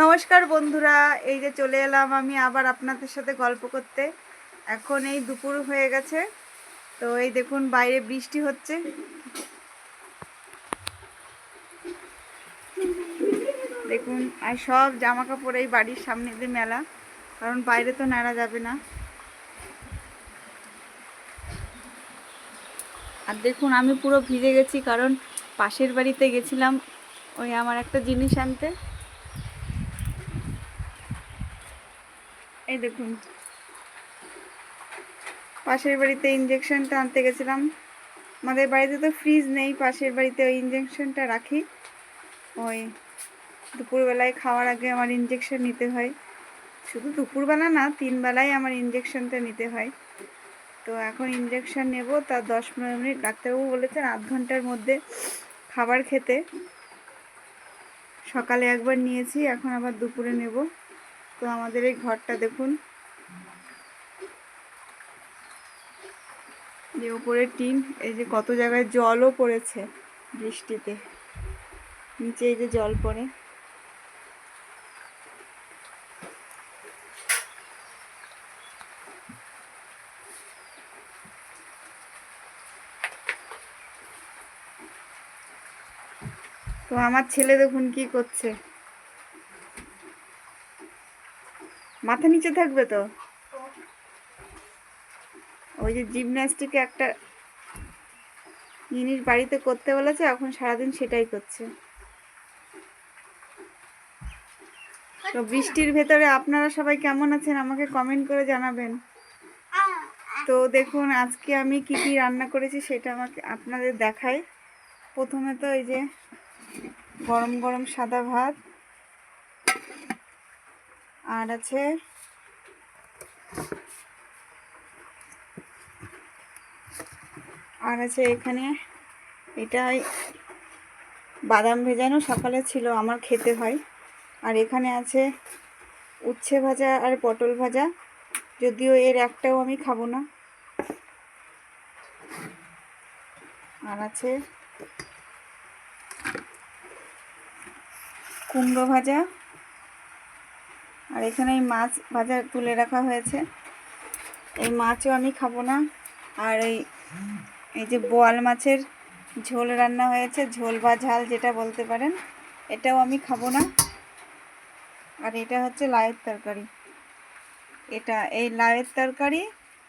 নমস্কার বন্ধুরা, এই যে চলে এলাম আমি আবার আপনাদের সাথে গল্প করতে। এখন এই দুপুর হয়ে গেছে, তো এই দেখুন বাইরে বৃষ্টি হচ্ছে। দেখুন, আর সব জামা কাপড় এই বাড়ির সামনে দিয়ে মেলা, কারণ বাইরে তো নাড়া যাবে না। আর দেখুন, আমি পুরো ভিজে গেছি, কারণ পাশের বাড়িতে গেছিলাম ওই আমার একটা জিনিস আনতে। এই দেখুন। পাশের বাড়িতে ইঞ্জেকশনটা আনতে গেছিলাম। আমাদের বাড়িতে তো ফ্রিজ নেই, পাশের বাড়িতে ওই ইঞ্জেকশনটা রাখি। ওই দুপুরবেলায় খাওয়ার আগে আমার ইঞ্জেকশন নিতে হয়। শুধু দুপুরবেলা না তিন বেলায় আমার ইঞ্জেকশনটা নিতে হয়। তো এখন ইঞ্জেকশন নেব তার দশ পনেরো মিনিট ডাক্তারবাবু বলেছেন আধ ঘণ্টার মধ্যে খাবার খেতে। সকালে একবার নিয়েছি, এখন আবার দুপুরে নেব। তো আমাদের এই ঘরটা দেখুন। যে উপরে টিন, এই যে কত জায়গায় জলও পড়েছে বৃষ্টিতে। নিচে এই যে জল পড়ে। তো আমার ছেলে দেখুন কি করছে। মাথা নিচে থাকবে তো? ওই যে জিমন্যাস্টিকে একটা জিনিস বাড়িতে করতে বলেছে, এখন সারাদিন সেটাই করছে। তো বৃষ্টির ভেতরে আপনারা সবাই কেমন আছেন? আমাকে কমেন্ট করে জানাবেন। তো দেখুন, আজকে আমি কি কি রান্না করেছি সেটা আমাকে আপনাদের দেখাই। প্রথমে তো এই যে গরম গরম সাদা ভাত আর আছে আর আছে এখানে এটাই বাদাম ভেজানো, সকালে ছিল, আমার খেতে হয়। আর এখানে আছে উচ্ছে ভাজা আর পটল ভাজা, যদিও এর একটাও আমি খাব না। আর আছে কুমড়ো ভাজা আর এখানে এই মাছ ভাজা তুলে রাখা হয়েছে। এই মাছও আমি খাব না। আর এই এই যে বোয়াল মাছের ঝোল রান্না হয়েছে, ঝোল বা ঝাল যেটা বলতে পারেন, এটাও আমি খাব না। আর এটা হচ্ছে লায়ের তরকারি। এটা, এই লায়ের তরকারি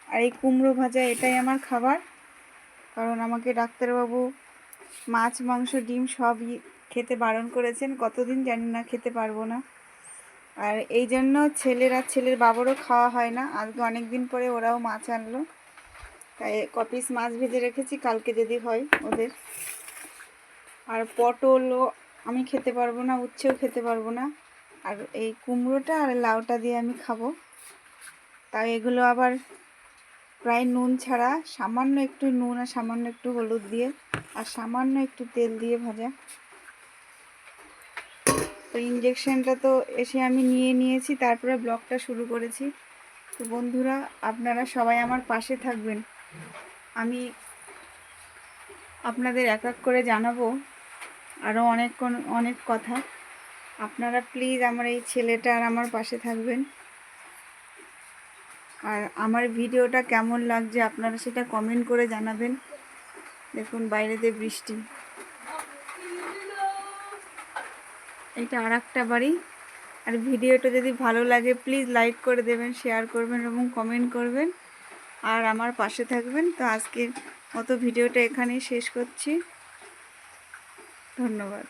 আর এই কুমড়ো ভাজা এটাই আমার খাবার। কারণ আমাকে ডাক্তারবাবু মাছ, মাংস, ডিম সবই খেতে বারণ করেছেন। কতদিন জানি না খেতে পারব না। আর এই জন্য ছেলের আর ছেলের বাবারও খাওয়া হয় না। আজকে অনেক দিন পরে ওরাও মাছ আনলো। তাই কপিস মাছ ভেজে রেখেছি, কালকে যদি হয় ওদের। আর পটলও আমি খেতে পারব না, উচ্ছেও খেতে পারব না। আর এই কুমড়োটা আর লাউটা দিয়ে আমি খাব। তাই এগুলো আবার প্রায় নুন ছাড়া, সামান্য একটু নুন আর সামান্য একটু হলুদ দিয়ে, আর সামান্য একটু তেল দিয়ে ভাজা। তো ইঞ্জেকশনটা তো এসে আমি নিয়ে নিয়েছি, তারপরে ব্লগটা শুরু করেছি। তো বন্ধুরা, আপনারা সবাই আমার পাশে থাকবেন। আমি আপনাদের এক এক করে জানাব আরও অনেক অনেক কথা। আপনারা প্লিজ আমার এই ছেলেটা আর আমার পাশে থাকবেন। আর আমার ভিডিওটা কেমন লাগছে আপনারা সেটা কমেন্ট করে জানাবেন। দেখুন বাইরেতে বৃষ্টি। এটা আর একটা বাড়ি। আর ভিডিওটা যদি ভালো লাগে প্লিজ লাইক করে দেবেন শেয়ার করবেন এবং কমেন্ট করবেন। আর আমার পাশে থাকবেন। তো আজকের মতো ভিডিওটা এখানেই শেষ করছি। ধন্যবাদ।